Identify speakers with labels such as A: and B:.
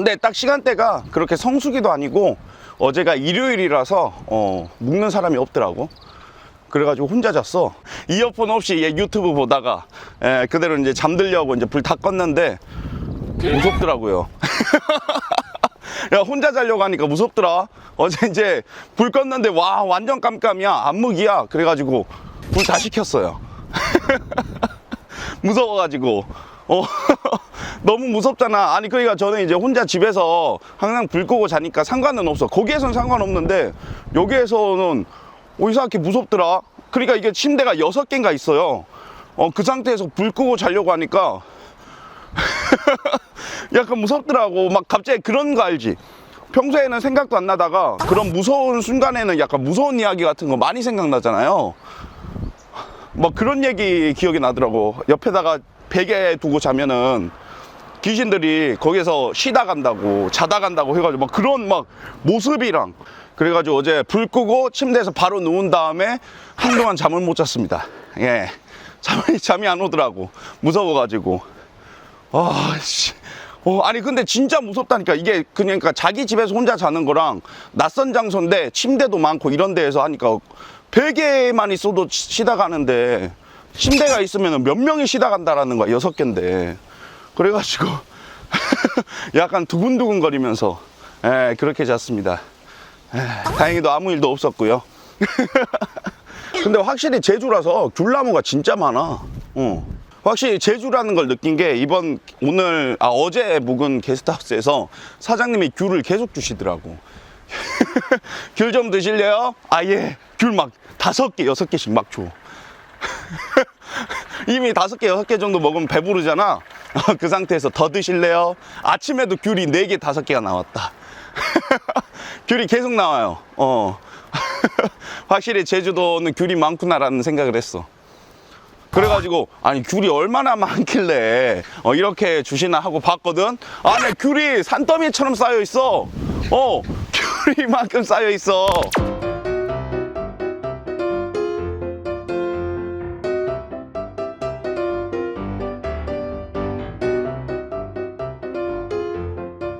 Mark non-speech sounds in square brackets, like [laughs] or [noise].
A: 근데 딱 시간대가 그렇게 성수기도 아니고 어제가 일요일이라서 어, 묵는 사람이 없더라고. 그래가지고 혼자 잤어. 이어폰 없이 얘 유튜브 보다가 에, 그대로 이제 잠들려고 이제 불 다 껐는데 무섭더라고요. [laughs] 야 혼자 자려고 하니까 무섭더라. 어제 이제 불 껐는데 와 완전 깜깜이야 암흑이야. 그래가지고 불 다 시켰어요. [laughs] 무서워가지고 어 [laughs] 너무 무섭잖아. 아니 그러니까 저는 이제 혼자 집에서 항상 불 끄고 자니까 상관은 없어. 거기에선 상관없는데 여기에서는 어 이상하게 무섭더라. 그러니까 이게 침대가 여섯 개인가 있어요. 어 그 상태에서 불 끄고 자려고 하니까 [laughs] 약간 무섭더라고. 막 갑자기 그런 거 알지? 평소에는 생각도 안 나다가 그런 무서운 순간에는 약간 무서운 이야기 같은 거 많이 생각나잖아요. 뭐 그런 얘기 기억이 나더라고. 옆에다가 베개 두고 자면은 귀신들이 거기서 쉬다 간다고 자다 간다고 해가지고 막 그런 막 모습이랑 그래가지고 어제 불 끄고 침대에서 바로 누운 다음에 한동안 잠을 못 잤습니다. 예. 잠이, 잠이 안 오더라고. 무서워가지고. 아, 씨. 어, 아니, 근데 진짜 무섭다니까. 이게 그러니까 자기 집에서 혼자 자는 거랑 낯선 장소인데 침대도 많고 이런 데에서 하니까 베개만 있어도 시- 쉬다 가는데 침대가 있으면 몇 명이 쉬다 간다라는 거야. 여섯 개인데. 그래가지고 [laughs] 약간 두근두근 거리면서 예, 그렇게 잤습니다. 예, 다행히도 아무 일도 없었고요. [laughs] 근데 확실히 제주라서 귤나무가 진짜 많아. 어. 확실히 제주라는 걸 느낀 게 이번 오늘 아 어제 묵은 게스트하우스에서 사장님이 귤을 계속 주시더라고. [laughs] 귤 좀 드실래요? 아 예. 귤 막 다섯 개 여섯 개씩 막 줘. 이미 다섯 개 여섯 개 정도 먹으면 배부르잖아. [laughs] 그 상태에서 더 드실래요? 아침에도 귤이 네개 다섯 개가 나왔다. [laughs] 귤이 계속 나와요. 어. [laughs] 확실히 제주도는 귤이 많구나라는 생각을 했어. 그래가지고 아니 귤이 얼마나 많길래 어, 이렇게 주시나 하고 봤거든. 안에 귤이 산더미처럼 쌓여 있어. 어, 귤이 만큼 쌓여 있어.